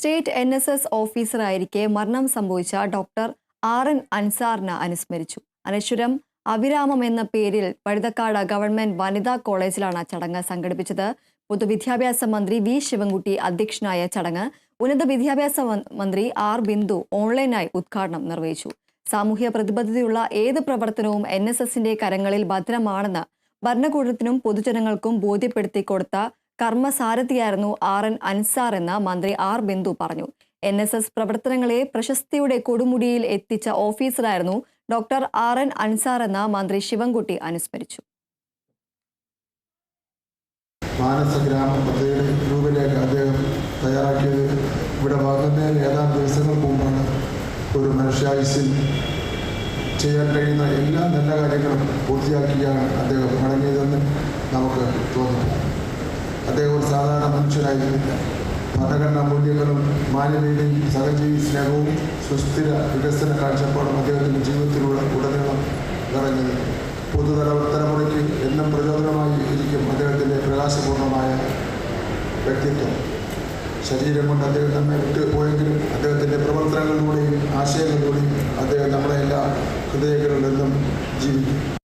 State N S S ഓഫീസറായിരിക്കെ മരണം സംഭവിച്ച ഡോക്ടർ ആർ എൻ അൻസാറിന് അനുസ്മരിച്ചു. അനശ്വരം അവിരാമം എന്ന പേരിൽ പഴുതക്കാട് ഗവൺമെന്റ് വനിതാ കോളേജിലാണ് ചടങ്ങ് സംഘടിപ്പിച്ചത്. പൊതുവിദ്യാഭ്യാസ മന്ത്രി വി ശിവൻകുട്ടി അധ്യക്ഷനായ ചടങ്ങ് ഉന്നത വിദ്യാഭ്യാസ മന്ത്രി ആർ ബിന്ദു ഓൺലൈനായി ഉദ്ഘാടനം നിർവഹിച്ചു. സാമൂഹ്യ പ്രതിബദ്ധതയുള്ള ഏത് പ്രവർത്തനവും എൻ എസ് എസിന്റെ കരങ്ങളിൽ ഭദ്രമാണെന്ന് ഭരണകൂടത്തിനും പൊതുജനങ്ങൾക്കും ബോധ്യപ്പെടുത്തി കൊടുത്ത കർമ്മസാരഥിയായിരുന്നു ആർ എൻ അൻസാർ എന്ന മന്ത്രി ആർ ബിന്ദു പറഞ്ഞു. എൻ എസ് എസ് പ്രവർത്തനങ്ങളെ പ്രശസ്തിയുടെ കൊടുമുടിയിൽ എത്തിച്ച ഓഫീസറായിരുന്നു ഡോക്ടർ ആർ എൻ അൻസാർ എന്ന മന്ത്രി ശിവൻകുട്ടി അനുസ്മരിച്ചു. മാനസ ഗ്രാമ പദ്ധതിയുടെ അദ്ദേഹം തയ്യാറാക്കിയത് ഇവിടെ വന്നതിന് ഏതാനും ദിവസങ്ങൾക്ക് മുമ്പാണ് ഒരു മനുഷ്യായുസിൽ ചെയ്യാൻ കഴിയുന്ന എല്ലാ നല്ല കാര്യങ്ങളും പൂർത്തിയാക്കിയാണ് അദ്ദേഹം മടങ്ങിയതെന്ന് അദ്ദേഹം ഒരു സാധാരണ മനുഷ്യനായി ഭരണഘടനാ മൂല്യങ്ങളും മാനവീയതയും സഹജീവി സ്നേഹവും സുസ്ഥിര വികസന കാഴ്ചപ്പാടും അദ്ദേഹത്തിന്റെ ജീവിതത്തിലൂടെ ഉടനീളം നിറഞ്ഞത്. പുതുതല എന്നും പ്രചോദനമായി ഇരിക്കും അദ്ദേഹത്തിന്റെ പ്രകാശപൂർണമായ വ്യക്തിത്വം. ശരീരം കൊണ്ട് അദ്ദേഹം നമ്മെ വിട്ടുപോയെങ്കിലും അദ്ദേഹത്തിന്റെ പ്രവർത്തനങ്ങളിലൂടെയും ആശയങ്ങളിലൂടെയും അദ്ദേഹം നമ്മളെല്ലാം ഹൃദയങ്ങളിൽ നിന്നും ജീവിക്കും.